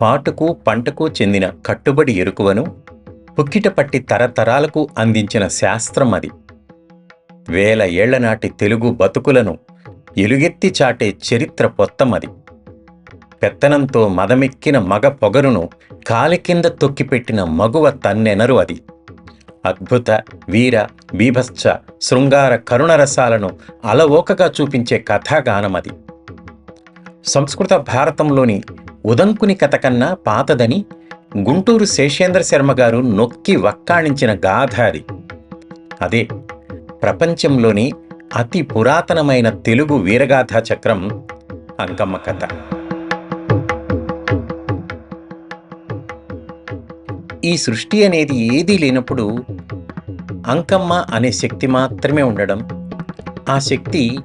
పాటుకు పంటకు చెందిన కట్టుబడి ఎరుకువను పుక్కిటపట్టి తరతరాలకు అందించిన శాస్త్రం అది. వేల ఏళ్ళ నాటి తెలుగు బతుకులను ఎలుగెత్తి చాటే చరిత్ర పొత్తమది పెత్తనంతో మదమెక్కిన మగ పొగరును కాలి కింద తొక్కిపెట్టిన మగువ తన్నెనరు అది. అద్భుత వీర బీభత్స శృంగార కరుణరసాలను అలవోకగా చూపించే కథాగానమది. సంస్కృత భారతంలోని ఉదంకుని కథ కన్నా పాతదని గుంటూరు శేషేంద్ర శర్మ గారు నొక్కి వక్కాణించిన గాథ అది. అదే ప్రపంచంలోని అతి పురాతనమైన తెలుగు వీరగాథా చక్రం అంకమ్మ కథ. ఈ సృష్టి అనేది ఏదీ లేనప్పుడు అంకమ్మ అనే శక్తి మాత్రమే ఉండడం ఆ శక్తి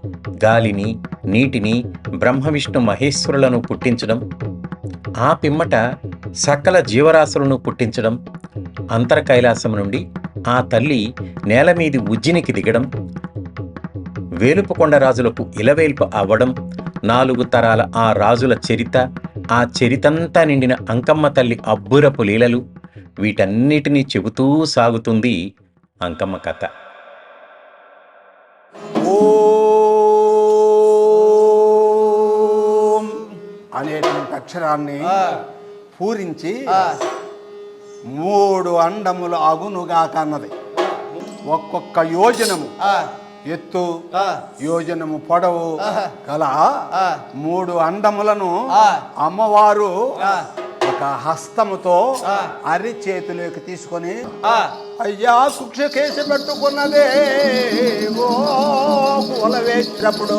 గాలిని నీటిని బ్రహ్మ విష్ణు మహేశ్వరులను పుట్టించడం ఆ పిమ్మట సకల జీవరాశులను పుట్టించడం అంతర కైలాసం నుండి ఆ తల్లి నేల మీది ఉజ్జినికి దిగడం వేలుపుకొండ రాజులకు ఇలవేల్పు అవ్వడం నాలుగు తరాల ఆ రాజుల చరిత ఆ చరితంతా నిండిన అంకమ్మ తల్లి అబ్బురపు లీలలు వీటన్నిటినీ చెబుతూ సాగుతుంది అంకమ్మ కథ. అనేటువంటి అక్షరాన్ని పూరించి మూడు అండములు అగునుగా కన్నది ఒక్కొక్క యోజనము. ఎత్తు యోజనము పొడవు గల మూడు అండములను అమ్మవారు ఒక హస్తముతో అరి చేతిలోకి తీసుకొని అయ్యా కుక్ష కేసి పెట్టుకున్నదే. ఓ కూల వేసినప్పుడు.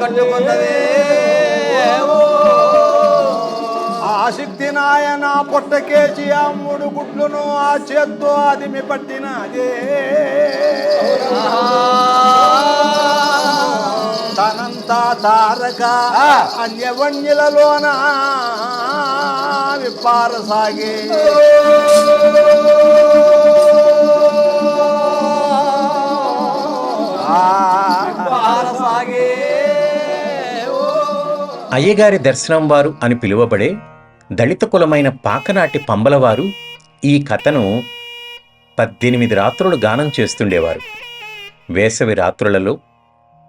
కట్టుకున్నది ఆసక్తి నాయన పొట్టకేసి ఆ మూడు గుడ్లను ఆ చేత్తో అది మీ పట్టినదే తనంతా తారక అన్యవన్యులలోన విప్పారసాగి. సాగే అయ్యగారి దర్శనం వారు అని పిలువబడే దళిత కులమైన పాకనాటి పంబలవారు ఈ కథను పద్దెనిమిది రాత్రులు గానం చేస్తుండేవారు. వేసవి రాత్రులలో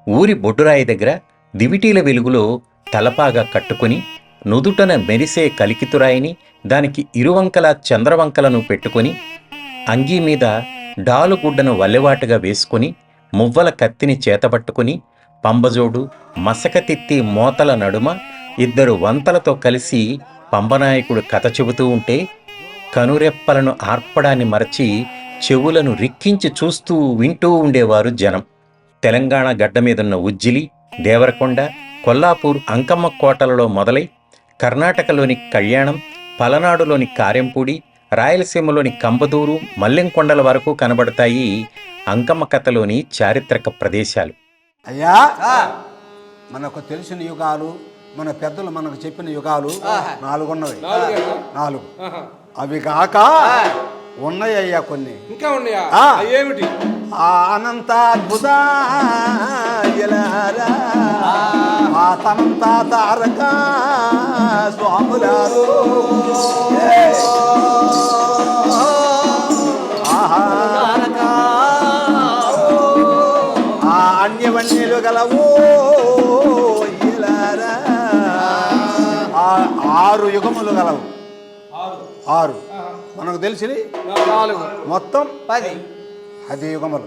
ఊరి బొడ్డురాయి దగ్గర దివిటీల వెలుగులో తలపాగా కట్టుకుని నుదుటన మెరిసే కలికితురాయిని దానికి ఇరువంకల చంద్రవంకలను పెట్టుకొని అంగీ మీద డాలుగుడ్డను వల్లెవాటుగా వేసుకొని మువ్వల కత్తిని చేతబట్టుకుని పంబజోడు మసకతిత్తి మోతల నడుమ ఇద్దరు వంతలతో కలిసి పంబనాయకుడు కథ చెబుతూ ఉంటే కనురెప్పలను ఆర్పడాన్ని మరచి చెవులను రిక్కించి చూస్తూ వింటూ ఉండేవారు జనం. తెలంగాణ గడ్డ మీదున్న ఉజ్జిలి దేవరకొండ కొల్లాపూర్ అంకమ్మ కోటలలో మొదలై కర్ణాటకలోని కళ్యాణం పలనాడులోని కారెంపూడి రాయలసీమలోని కంబదూరు మల్లెంకొండల వరకు కనబడతాయి అంకమ్మ కథలోని చారిత్రక ప్రదేశాలు. అయ్యా? మనకు తెలిసిన యుగాలు మన పెద్దలు మనకు చెప్పిన యుగాలు నాలుగున్నవి. నాలుగు. అవి కాక ఉన్నాయి అయ్యా కొన్ని. ఇంకా ఉన్నాయా. ఏమిటి? ఆ అనంత అద్భుత ఎలారా. ఆ. తనంత తారక స్వాములారు. అన్యవన్యులు గలవు ఆరు యుగములు గలవు. ఆరు. మనకు తెలిసి నాలుగు. మొత్తం? పది. పది యుగములు.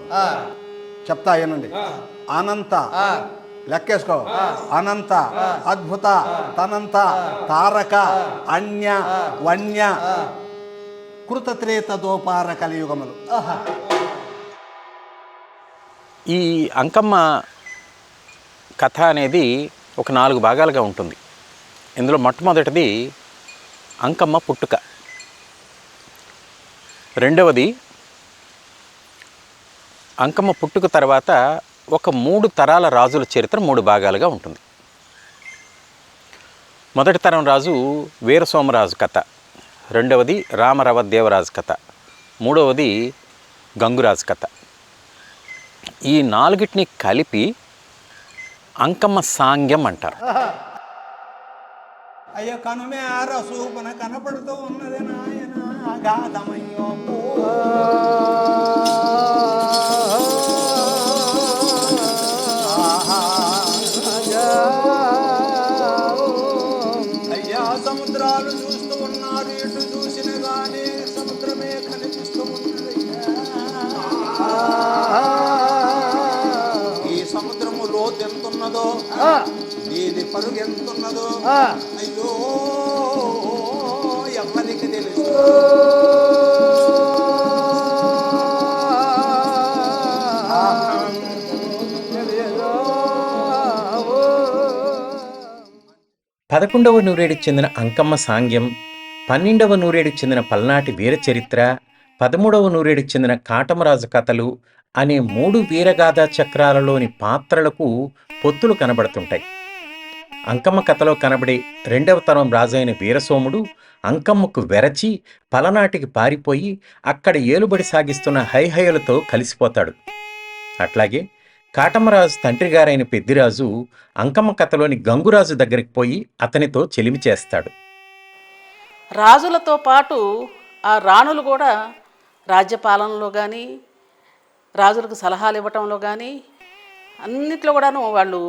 చెప్తా ఏనండి అనంత. లెక్కేసుకో. అనంత. అద్భుత. తనంత. తారక. అన్య. వన్య. కృతత్రేత దోపార కలియుగములు. ఈ అంకమ్మ కథ అనేది ఒక నాలుగు భాగాలుగా ఉంటుంది. ఇందులో మొట్టమొదటిది అంకమ్మ పుట్టుక. రెండవది అంకమ్మ పుట్టుక తర్వాత ఒక మూడు తరాల రాజుల చరిత్ర మూడు భాగాలుగా ఉంటుంది. మొదటి తరం రాజు వీరసోమరాజు కథ. రెండవది రామరవ దేవరాజు కథ. మూడవది గంగురాజు కథ. ఈ నాలుగిటిని కలిపి అంకమ్మ సాంగ్యం అంటారు. అయ్యో కనుమే రసూపన కనపడుతూ ఉన్నది నాయన గాధమయ్యో అయ్యో ఎవరికి తెలుసు? పదకొండవ నూరేడుకు చెందిన అంకమ్మ సాంగ్యం పన్నెండవ నూరేడుకు చెందిన పల్నాటి వీర చరిత్ర పదమూడవ నూరేడుకు చెందిన కాటమరాజు కథలు అనే మూడు వీరగాథా చక్రాలలోని పాత్రలకు పొత్తులు కనబడుతుంటాయి. అంకమ్మ కథలో కనబడే రెండవ తరం రాజైన వీరసోముడు అంకమ్మకు వెరచి పలనాటికి పారిపోయి అక్కడ ఏలుబడి సాగిస్తున్న హైహయలతో కలిసిపోతాడు. అట్లాగే కాటమరాజు తండ్రి గారైన పెద్దిరాజు అంకమ్మ కథలోని గంగురాజు దగ్గరికి పోయి అతనితో చెలిమి చేస్తాడు. రాజులతో పాటు ఆ రాణులు కూడా రాజ్యపాలనలో కానీ రాజులకు సలహాలు ఇవ్వటంలో కానీ అన్నిట్లో కూడాను వాళ్ళు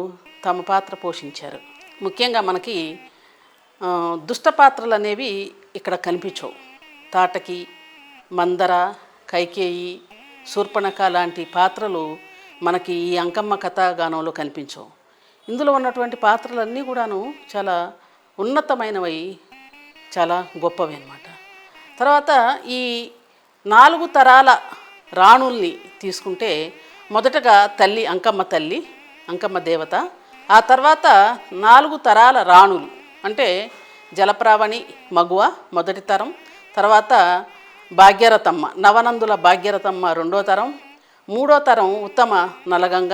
తమ పాత్ర పోషించారు. ముఖ్యంగా మనకి దుష్టపాత్రలు దుష్ట పాత్రలు అనేవి ఇక్కడ కనిపించవు. తాటకి మందర కైకేయి శూర్పణఖ లాంటి పాత్రలు మనకి ఈ అంకమ్మ కథాగానంలో కనిపించవు. ఇందులో ఉన్నటువంటి పాత్రలన్నీ కూడాను చాలా ఉన్నతమైనవి చాలా గొప్పవి అనమాట తర్వాత ఈ నాలుగు తరాల రాణుల్ని తీసుకుంటే మొదటగా తల్లి అంకమ్మ తల్లి అంకమ్మ దేవత ఆ తర్వాత నాలుగు తరాల రాణులు అంటే జలప్రావణి మగువ మొదటి తరం తర్వాత భాగ్యరథమ్మ నవనందుల భాగ్యరథమ్మ రెండో తరం మూడో తరం ఉత్తమ నలగంగ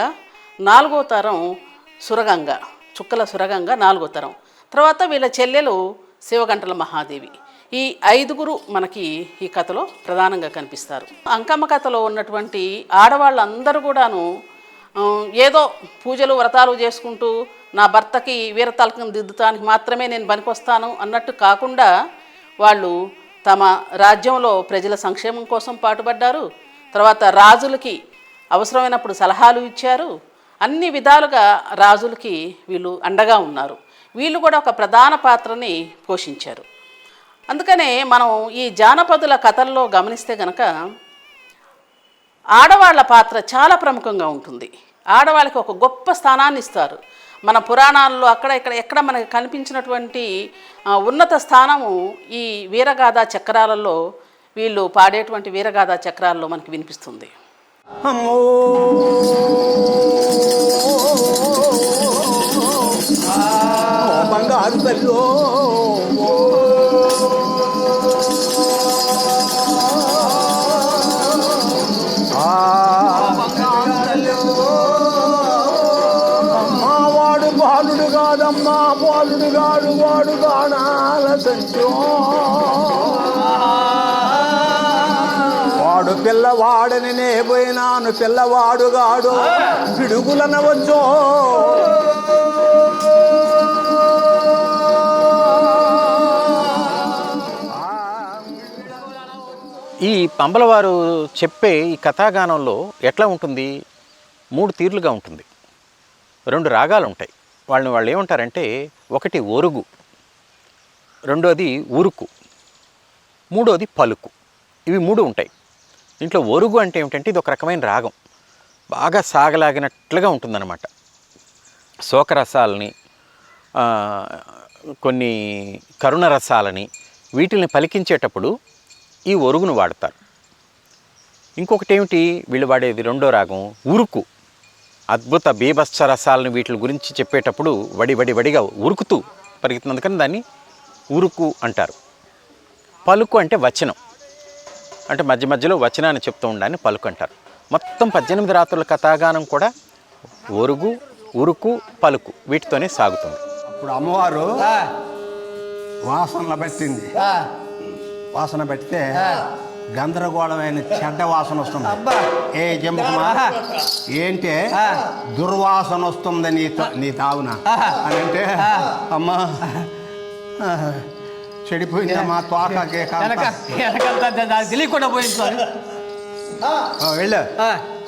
నాలుగో తరం సురగంగ చుక్కల సురగంగ నాలుగో తరం. తర్వాత వీళ్ళ చెల్లెలు శివగంటల మహాదేవి. ఈ ఐదుగురు మనకి ఈ కథలో ప్రధానంగా కనిపిస్తారు. అంకమ్మ కథలో ఉన్నటువంటి ఆడవాళ్ళందరూ కూడాను ఏదో పూజలు వ్రతాలు చేసుకుంటూ నా భర్తకి వీరతలకం దిద్దుతానికి మాత్రమే నేను పనికొస్తాను అన్నట్టు కాకుండా వాళ్ళు తమ రాజ్యంలో ప్రజల సంక్షేమం కోసం పాటుపడ్డారు. తర్వాత రాజులకి అవసరమైనప్పుడు సలహాలు ఇచ్చారు. అన్ని విధాలుగా రాజులకి వీళ్ళు అండగా ఉన్నారు. వీళ్ళు కూడా ఒక ప్రధాన పాత్రని పోషించారు. అందుకనే మనం ఈ జానపదుల కథల్లో గమనిస్తే గనక ఆడవాళ్ళ పాత్ర చాలా ప్రముఖంగా ఉంటుంది. ఆడవాళ్ళకి ఒక గొప్ప స్థానాన్ని ఇస్తారు. మన పురాణాల్లో అక్కడ ఇక్కడ ఎక్కడ మనకి కనిపించినటువంటి ఉన్నత స్థానము ఈ వీరగాథా చక్రాలలో వీళ్ళు పాడేటువంటి వీరగాథా చక్రాల్లో మనకి వినిపిస్తుంది. అమ్మో! బంగారు తల్లో పిల్లవాడని నే పోయినాను పిల్లవాడుగాడు పిడుగులనవచ్చో ఈ పంబలవారు చెప్పే ఈ కథాగానంలో ఎట్లా ఉంటుంది? మూడు తీర్లుగా ఉంటుంది. రెండు రాగాలు ఉంటాయి వాళ్ళని వాళ్ళు ఏమంటారంటే ఒకటి ఒరుగు రెండోది ఉరుకు మూడోది పలుకు. ఇవి మూడు ఉంటాయి. దీంట్లో ఒరుగు అంటే ఏమిటంటే ఇది ఒక రకమైన రాగం. బాగా సాగలాగినట్లుగా ఉంటుందన్నమాట. శోకరసాలని కొన్ని కరుణ రసాలని వీటిని పలికించేటప్పుడు ఈ ఒరుగును వాడతారు. ఇంకొకటి ఏమిటి వీళ్ళు వాడేది రెండో రాగం ఉరుకు. అద్భుత బీభత్స రసాలను వీటి గురించి చెప్పేటప్పుడు వడి వడి వడిగా ఉరుకుతూ పరిగెత్తినందుకని దాన్ని ఉరుకు అంటారు. పలుకు అంటే వచనం. అంటే మధ్య మధ్యలో వచనాన్ని చెప్తూ ఉండాలని పలుకు అంటారు మొత్తం పద్దెనిమిది రాత్రుల కథాగానం కూడా ఒరుగు ఉరుకు పలుకు వీటితోనే సాగుతుంది అప్పుడు అమ్మవారు వాసనలు పెట్టింది వాసన పెడితే గందరగోళమైన చెడ్డ వాసన వస్తుంది అబ్బా. ఏ జంబకుమా ఆహా. ఏంటే. దుర్వాసన వస్తుంది నీ నీ తావున. అని అంటే ఆ. అమ్మా వెనకంతా నాకు తెలియకుండా పోయింది వెళ్ళు.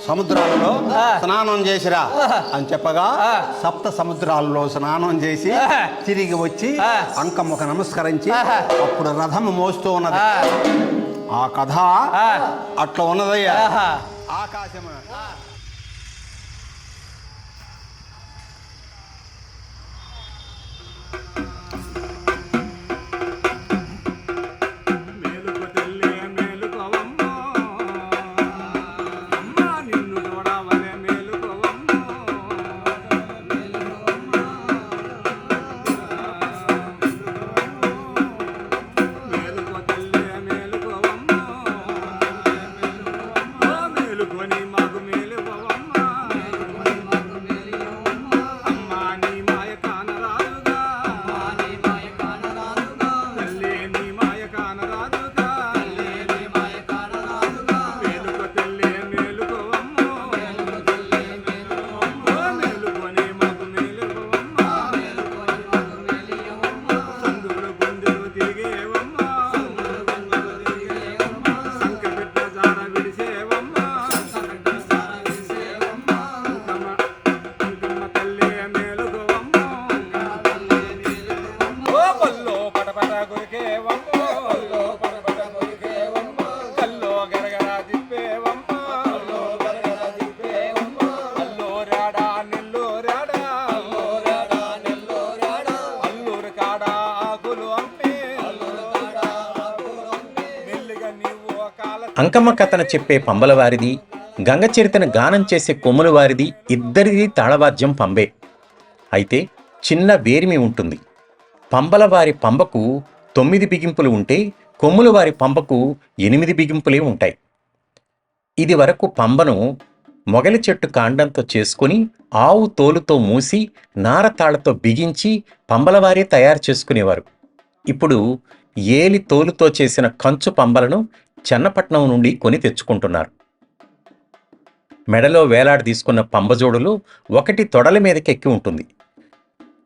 సముద్రాలలో. స్నానం చేసిరా. అని చెప్పగా. సప్త సముద్రాలలో స్నానం చేసి ఆహా. తిరిగి వచ్చి. అంకమ్మకు నమస్కరించి ఆహా. అప్పుడు రథం మోస్తూ ఉన్నది ఆ, కథ. అట్లా ఉన్నదయ్యా ఆహా. అంకమ్మ కథన చెప్పే పంబలవారిది గంగచరితను గంగ గానం చేసే కొమ్ములవారిది ఇద్దరిది తాళవాద్యం పంబే. అయితే చిన్న వేరిమి ఉంటుంది. పంబలవారి పంబకు తొమ్మిది బిగింపులు ఉంటే కొమ్ములవారి పంబకు ఎనిమిది బిగింపులే ఉంటాయి. ఇది వరకు పంబను మొగలి చెట్టు కాండంతో చేసుకుని ఆవు తోలుతో మూసి నారతాళ్ళతో బిగించి పంబలవారే తయారు చేసుకునేవారు. ఇప్పుడు ఏలి తోలుతో చేసిన కంచు పంబలను చెన్నపట్నం నుండి కొని తెచ్చుకుంటున్నారు. మెడలో వేలాడి తీసుకున్న పంబజోడులో ఒకటి తొడల మీదకెక్కి ఉంటుంది.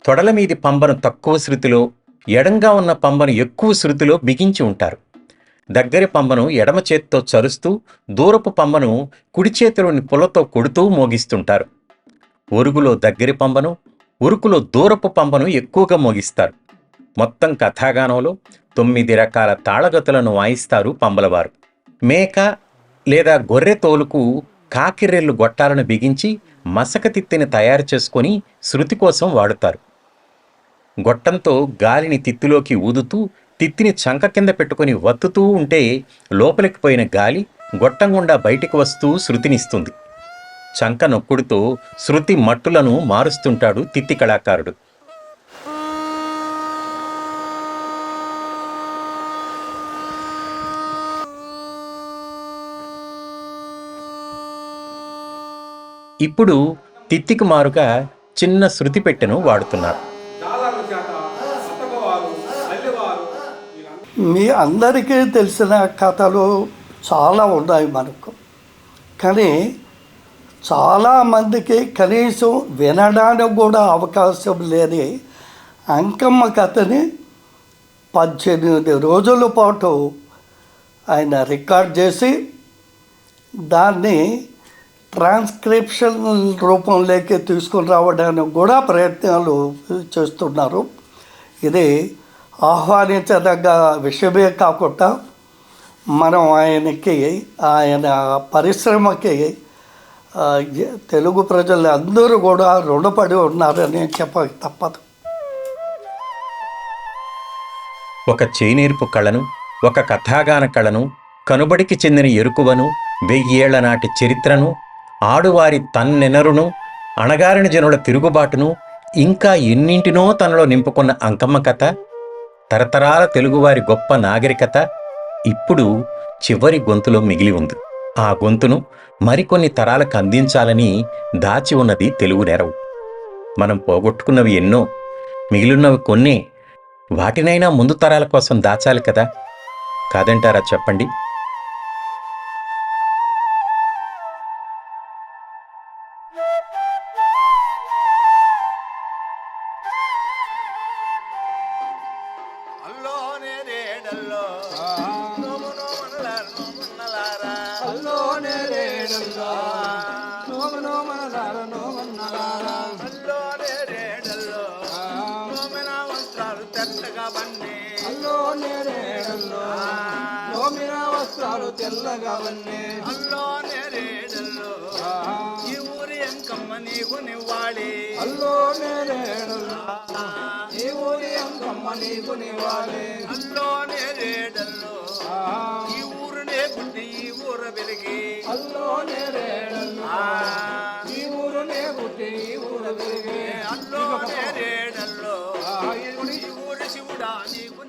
తొడల మీది పంబను తక్కువ శృతిలో ఎడంగా ఉన్న పంబను ఎక్కువ శృతిలో బిగించి ఉంటారు. దగ్గరి పంబను ఎడమ చేతితో చరుస్తూ దూరపు పంబను కుడి చేతిలోని పుల్లతో కొడుతూ మోగిస్తుంటారు. ఒరుగులో దగ్గరి పంబను ఉరుకులో దూరపు పంబను ఎక్కువగా మోగిస్తారు. మొత్తం కథాగానంలో తొమ్మిది రకాల తాళగతులను వాయిస్తారు పంబలవారు. మేక లేదా గొర్రె తోలుకు కాకిరెల్లు గొట్టాలను బిగించి మసక తిత్తిని తయారు చేసుకొని శృతి కోసం వాడుతారు. గొట్టంతో గాలిని తిత్తిలోకి ఊదుతూ తిత్తిని చంక కింద పెట్టుకొని వత్తుతూ ఉంటే లోపలికి పోయిన గాలి గొట్టం గుండా బయటికి వస్తూ శృతినిస్తుంది. చంక నొక్కుడుతో శృతి మట్టులను మారుస్తుంటాడు తిత్తి కళాకారుడు. ఇప్పుడు తిత్తికి మారుగా చిన్న శృతి పెట్టెను వాడుతున్నారు. మీ అందరికీ తెలిసిన కథలు చాలా ఉన్నాయి మనకు. కానీ చాలామందికి కనీసం వినడానికి కూడా అవకాశం లేని అంకమ్మ కథని పద్దెనిమిది రోజుల పాటు ఆయన రికార్డ్ చేసి దాన్ని ట్రాన్స్క్రిప్షన్ రూపంలోకి తీసుకుని రావడానికి కూడా ప్రయత్నాలు చేస్తున్నారు. ఇది ఆహ్వానించదగ్గ విషయమే కాకుండా మనం ఆయనకి ఆయన పరిశ్రమకి తెలుగు ప్రజలు అందరూ కూడా రుణపడి ఉన్నారని చెప్పక తప్పదు. ఒక చేనేర్పు కళను ఒక కథాగాన కళను కనుబడికి చెందిన ఎరుకువను వెయ్యేళ్ళ నాటి చరిత్రను ఆడువారి తన్నెనరును అణగారిన జనుల తిరుగుబాటును ఇంకా ఎన్నింటినో తనలో నింపుకున్న అంకమ్మ కథ తరతరాల తెలుగువారి గొప్ప నాగరికత ఇప్పుడు చివరి గొంతులో మిగిలి ఉంది. ఆ గొంతును మరికొన్ని తరాలకు అందించాలని దాచి ఉన్నది తెలుగు నెరవు. మనం పోగొట్టుకున్నవి ఎన్నో మిగిలినవి కొన్ని వాటినైనా ముందు తరాల కోసం దాచాలి కదా? కాదంటారా చెప్పండి? అల్లోనే రేడల్లో. నోము నోమనల నోమన్నలారా అల్లోనే రేడల్లో. నోము నోమనలార నోమన్నలారా అల్లోనే రేడల్లో. నోమిన వస్త్రాలు తెల్లగా బన్నీ. అల్లోనే తెల్లగా నీకు నివ్వాలి. అల్లో నేరేడు ఈ ఊరి అంకమ్మ నీకు నివ్వాలి. అల్లో నేరేడల్లో ఈ ఊరునే పుట్టి ఈ ఊర పెరిగి. అల్లో నేరేడల్లో ఈ ఊరునే పుట్టి ఈ ఊర పెరిగి. అల్లో నేరేడల్లో ఈ ఊరి శివుడా నీకు